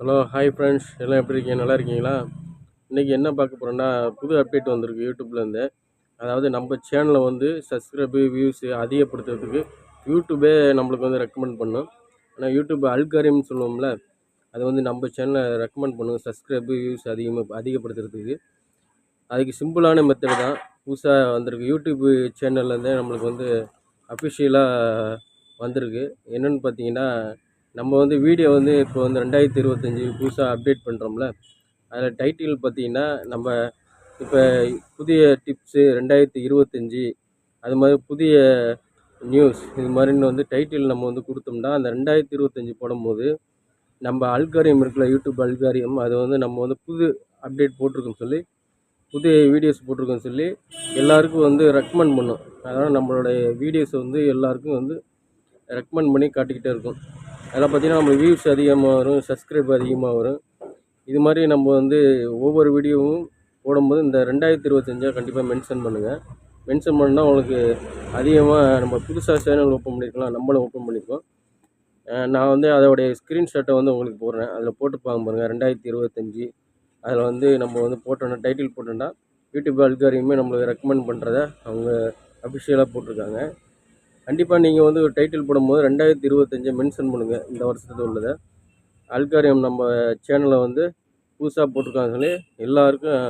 Hello hi friends எல்லாம் எப்படி இருக்கீங்க? நல்லா இருக்கீங்களா? இன்றைக்கி என்ன பார்க்க போகிறோன்னா புது அப்டேட் வந்திருக்கு யூடியூப்லேருந்து. அதாவது நம்ம சேனலை வந்து சப்ஸ்கிரைபு வியூஸு அதிகப்படுத்துறதுக்கு யூடியூபே நம்மளுக்கு வந்து ரெக்கமெண்ட் பண்ணும். ஆனால் யூடியூப் அல்காரியம்னு சொல்லுவோம்ல அது வந்து நம்ம சேனலை ரெக்கமெண்ட் பண்ணும். சப்ஸ்கிரைபு வியூஸ் அதிகமாக அதிகப்படுத்துறதுக்கு. அதுக்கு சிம்பிளான மெத்தட் தான். புதுசாக வந்திருக்கு. யூடியூப்பு சேனல்லேருந்தே நம்மளுக்கு வந்து அஃபிஷியலாக வந்திருக்கு. என்னென்னு பார்த்தீங்கன்னா நம்ம வந்து வீடியோ வந்து இப்போ வந்து ரெண்டாயிரத்தி இருபத்தஞ்சி புதுசாக அப்டேட் பண்ணுறோம்ல அதில் டைட்டில் பார்த்தீங்கன்னா நம்ம இப்போ புதிய டிப்ஸு ரெண்டாயிரத்தி இருபத்தஞ்சி அது மாதிரி புதிய நியூஸ் இது மாதிரின்னு வந்து டைட்டில் நம்ம வந்து கொடுத்தோம்னா அந்த ரெண்டாயிரத்தி இருபத்தஞ்சி போடும்போது நம்ம அல்காரியம் இருக்குல்ல யூடியூப் அல்காரியம் அது வந்து நம்ம வந்து புது அப்டேட் போட்டிருக்கோம்னு சொல்லி புதிய வீடியோஸ் போட்டிருக்கோன்னு சொல்லி எல்லாருக்கும் வந்து ரெக்கமெண்ட் பண்ணும். அதனால் நம்மளுடைய வீடியோஸ் வந்து எல்லாருக்கும் வந்து ரெக்கமெண்ட் பண்ணி காட்டிக்கிட்டே இருக்கும். அதில் பார்த்திங்கன்னா நம்ம வியூஸ் அதிகமாக வரும் சப்ஸ்கிரைப் அதிகமாக வரும். இது மாதிரி நம்ம வந்து ஒவ்வொரு வீடியோவும் போடும்போது இந்த ரெண்டாயிரத்தி இருபத்தஞ்சா கண்டிப்பாக மென்ஷன் பண்ணுங்கள் மென்ஷன் பண்ணால் உங்களுக்கு அதிகமாக நம்ம புதுசாக சேனல் ஓப்பன் பண்ணியிருக்கலாம் நம்மளும் ஓப்பன் பண்ணியிருக்கோம் நான் வந்து அதோடைய ஸ்க்ரீன்ஷாட்டை வந்து உங்களுக்கு போடுறேன். அதில் போட்டு பார்க்க பாருங்கள் ரெண்டாயிரத்தி இருபத்தஞ்சி. அதில் வந்து நம்ம வந்து போட்டோன்னா டைட்டில் போட்டோன்னா யூடியூப் அல்காரியுமே நம்மளுக்கு ரெக்கமெண்ட் பண்ணுறத அவங்க அஃபிஷியலாக போட்டிருக்காங்க. கண்டிப்பாக நீங்கள் வந்து ஒரு டைட்டில் போடும்போது ரெண்டாயிரத்தி இருபத்தஞ்சை மென்ஷன் பண்ணுங்கள் இந்த வருஷத்து உள்ளதை. அல்காரியம் நம்ம சேனலை வந்து புதுசாக போட்டிருக்காங்க சொல்லி எல்லாருக்கும்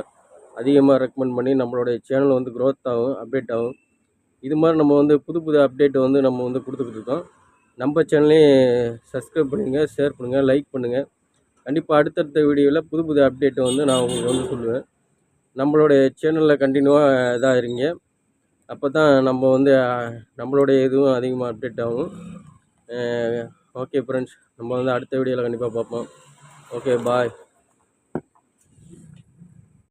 அதிகமாக ரெக்கமெண்ட் பண்ணி நம்மளுடைய சேனல் வந்து க்ரோத் ஆகும் அப்டேட் ஆகும். இது மாதிரி நம்ம வந்து புது புது அப்டேட்டை வந்து நம்ம வந்து கொடுத்துக்கிட்டு இருக்கோம். நம்ம சேனலையும் சப்ஸ்கிரைப் பண்ணுங்கள் ஷேர் பண்ணுங்கள் லைக் பண்ணுங்கள் கண்டிப்பாக அடுத்தடுத்த வீடியோவில் புது புது அப்டேட்டை வந்து நான் உங்களுக்கு வந்து சொல்லுவேன். நம்மளுடைய சேனலில் கண்டினியூவாக இதாக இருங்க அப்போ தான் நம்ம வந்து நம்மளுடைய இதுவும் அதிகமாக அப்டேட் ஆகும். ஓகே ஃப்ரெண்ட்ஸ் நம்ம வந்து அடுத்த வீடியோவில் கண்டிப்பாக பார்ப்போம். Okay bye